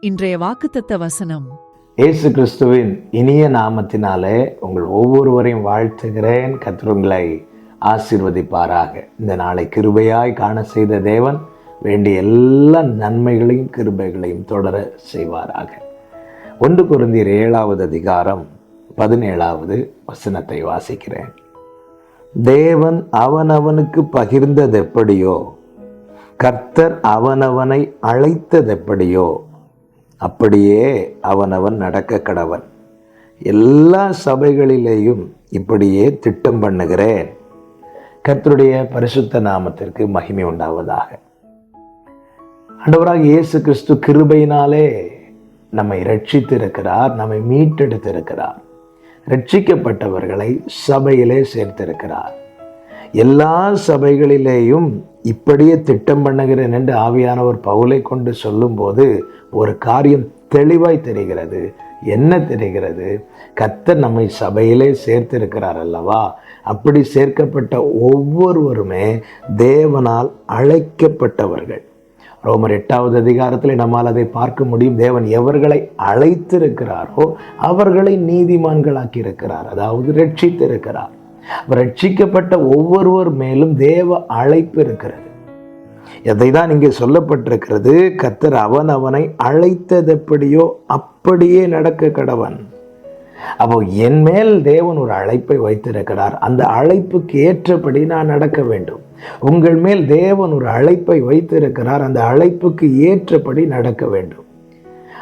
இன்றைய வாக்குத்தத்த வசனம். இயேசு கிறிஸ்துவின் இனிய நாமத்தினாலே உங்கள் ஒவ்வொருவரையும் வாழ்த்துகிறேன். கர்த்தர் ஆசீர்வதிப்பாராக. இந்த நாளை கிருபையாய் காண செய்த தேவன் வேண்டிய எல்லா நன்மைகளையும் கிருபைகளையும் தொடர செய்வாராக. ஒன்று குருந்தீர் ஏழாவது அதிகாரம் பதினேழாவது வசனத்தை வாசிக்கிறேன். தேவன் அவனவனுக்கு பகிர்ந்தது எப்படியோ கர்த்தர் அவனவனை அழைத்தது எப்படியோ அப்படியே அவனவன் நடக்க கடவன் எல்லா சபைகளிலேயும் இப்படியே திட்டம் பண்ணுகிறேன். கர்த்தருடைய பரிசுத்த நாமத்திற்கு மகிமை உண்டாவதாக. ஆண்டவராக இயேசு கிறிஸ்து கிருபையினாலே நம்மை ரட்சித்திருக்கிறார் நம்மை மீட்டெடுத்திருக்கிறார். ரட்சிக்கப்பட்டவர்களை சபையிலே சேர்த்திருக்கிறார். எல்லா சபைகளிலேயும் இப்படியே திட்டம் பண்ணுகிறேன் என்று ஆவியானவர் பவுலை கொண்டு சொல்லும்போது ஒரு காரியம் தெளிவாய் தெரிகிறது. என்ன தெரிகிறது? கத்த நம்மை சபையிலே சேர்த்திருக்கிறார் அல்லவா? அப்படி சேர்க்கப்பட்ட ஒவ்வொருவருமே தேவனால் அழைக்கப்பட்டவர்கள். ரோமர் எட்டாவது அதிகாரத்தில் நம்மால் அதை பார்க்க முடியும். தேவன் எவர்களை அழைத்திருக்கிறாரோ அவர்களை நீதிமான்களாக்கி இருக்கிறார் அதாவது ரட்சித்திருக்கிறார். ரட்சிக்கப்பட்ட ஒவ்வொருவர் மேலும் தேவ அழைப்பு இருக்கிறது. எதை தான் இங்கே சொல்லப்பட்டிருக்கிறது? கத்தர் அவன் அவனை அழைத்தது எப்படியோ அப்படியே நடக்க கடவன். அப்போ என் மேல் தேவன் ஒரு அழைப்பை வைத்திருக்கிறார். அந்த அழைப்புக்கு ஏற்றபடி நான் நடக்க வேண்டும். உங்கள் மேல் தேவன் ஒரு அழைப்பை வைத்திருக்கிறார். அந்த அழைப்புக்கு ஏற்றபடி நடக்க வேண்டும்.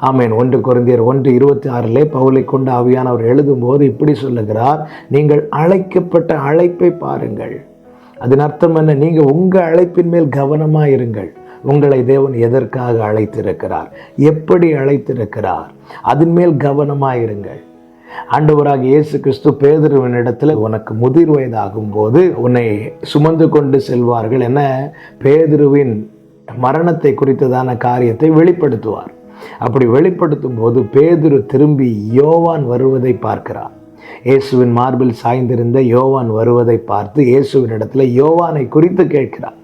ஆமேன். ஒன்று குறைந்தியர் ஒன்று இருபத்தி ஆறிலே பவுலை கொண்டு ஆவியானவர் எழுதும்போது இப்படி சொல்லுகிறார். நீங்கள் அழைக்கப்பட்ட அழைப்பை பாருங்கள். அதன் அர்த்தம் என்ன? நீங்கள் உங்கள் அழைப்பின் மேல் கவனமாக இருங்கள். உங்களை தேவன் எதற்காக அழைத்திருக்கிறார்? எப்படி அழைத்திருக்கிறார்? அதன் மேல் கவனமாக இருங்கள். ஆண்டவராக இயேசு கிறிஸ்து பேதுருவின் இடத்துல உனக்கு முதிர் வயதாகும் போது உன்னை சுமந்து கொண்டு செல்வார்கள் என பேதுருவின் மரணத்தை குறித்ததான காரியத்தை வெளிப்படுத்துவார். அப்படி வெளிப்படுத்தும் போது பேதுரு திரும்பி யோவான் வருவதை பார்க்கிறார். இயேசுவின் மார்பில் சாய்ந்திருந்த யோவான் வருவதை பார்த்து இயேசுவின் இடத்துல யோவானை குறித்து கேட்கிறார்.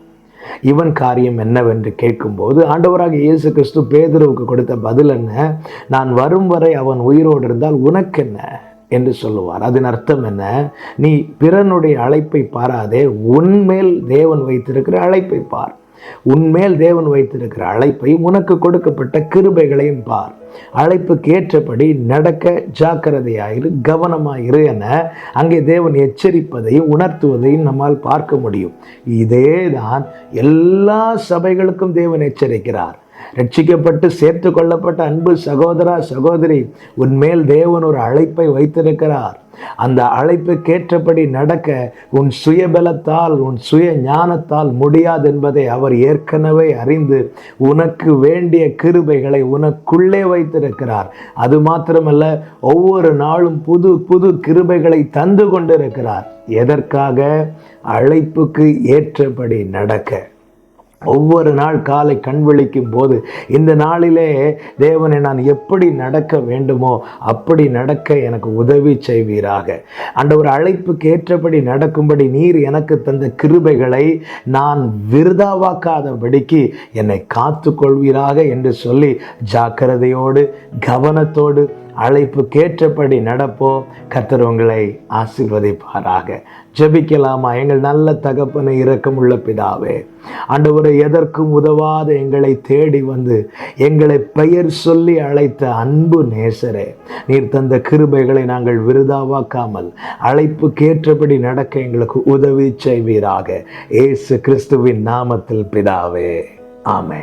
இவன் காரியம் என்னவென்று கேட்கும்போது ஆண்டவராக இயேசு கிறிஸ்து பேதுருவுக்கு கொடுத்த பதில் என்ன? நான் வரும் வரை அவன் உயிரோடு இருந்தால் உனக்கு என்ன என்று சொல்லுவார். அதன் அர்த்தம் என்ன? நீ பிறனுடைய அழைப்பை பாராதே உன்மேல் தேவன் வைத்திருக்கிற அழைப்பை பார். உன்மேல் தேவன் வைத்திருக்கிற அழைப்பையும் உனக்கு கொடுக்கப்பட்ட கிருபைகளையும் பார். அழைப்புக்கு ஏற்றபடி நடக்க ஜாக்கிரதையாயிரு கவனமாயிரு என அங்கே தேவன் எச்சரிப்பதையும் உணர்த்துவதையும் நம்மால் பார்க்க முடியும். இதே தான் எல்லா சபைகளுக்கும் தேவன் எச்சரிக்கிறார். ரட்சிக்கப்பட்டு சேர்த்து கொள்ளப்பட்ட அன்பு சகோதரா சகோதரி உன்மேல் தேவன் ஒரு அழைப்பை வைத்திருக்கிறார். அந்த அழைப்புக்கேற்றபடி நடக்க உன் சுயபலத்தால் உன் சுய ஞானத்தால் முடியாது என்பதை அவர் ஏற்கனவே அறிந்து உனக்கு வேண்டிய கிருபைகளை உனக்குள்ளே வைத்திருக்கிறார். அது மாத்திரமல்ல ஒவ்வொரு நாளும் புது புது கிருபைகளை தந்து கொண்டிருக்கிறார். எதற்காக? அழைப்புக்கு ஏற்றபடி நடக்க. ஒவ்வொரு நாள் காலை கண் விழிக்கும் போது இந்த நாளிலே தேவனை நான் எப்படி நடக்க வேண்டுமோ அப்படி நடக்க எனக்கு உதவி செய்வீராக. அந்த ஒரு அழைப்புக்கு ஏற்றபடி நடக்கும்படி நீர் எனக்கு தந்த கிருபைகளை நான் விருதாவாக்காதபடிக்கு என்னை காத்து கொள்வீராக என்று சொல்லி ஜாக்கிரதையோடு கவனத்தோடு அழைப்புக்கேற்றபடி நடப்போம் கத்தர் உங்களை ஆசிர்வதிப்பாராக. ஜெபிக்கலாமா? எங்கள் நல்ல தகப்பனை இரக்கமுள்ள பிதாவே. ஆண்டவரை எதற்கும் உதவாத எங்களை தேடி வந்து எங்களை பெயர் சொல்லி அழைத்த அன்பு நேசரே நீர் தந்த கிருபைகளை நாங்கள் விருதாவாக்காமல் அழைப்புக்கேற்றபடி நடக்க எங்களுக்கு உதவி செய்வீராக. ஏசு கிறிஸ்துவின் நாமத்தில் பிதாவே. ஆமே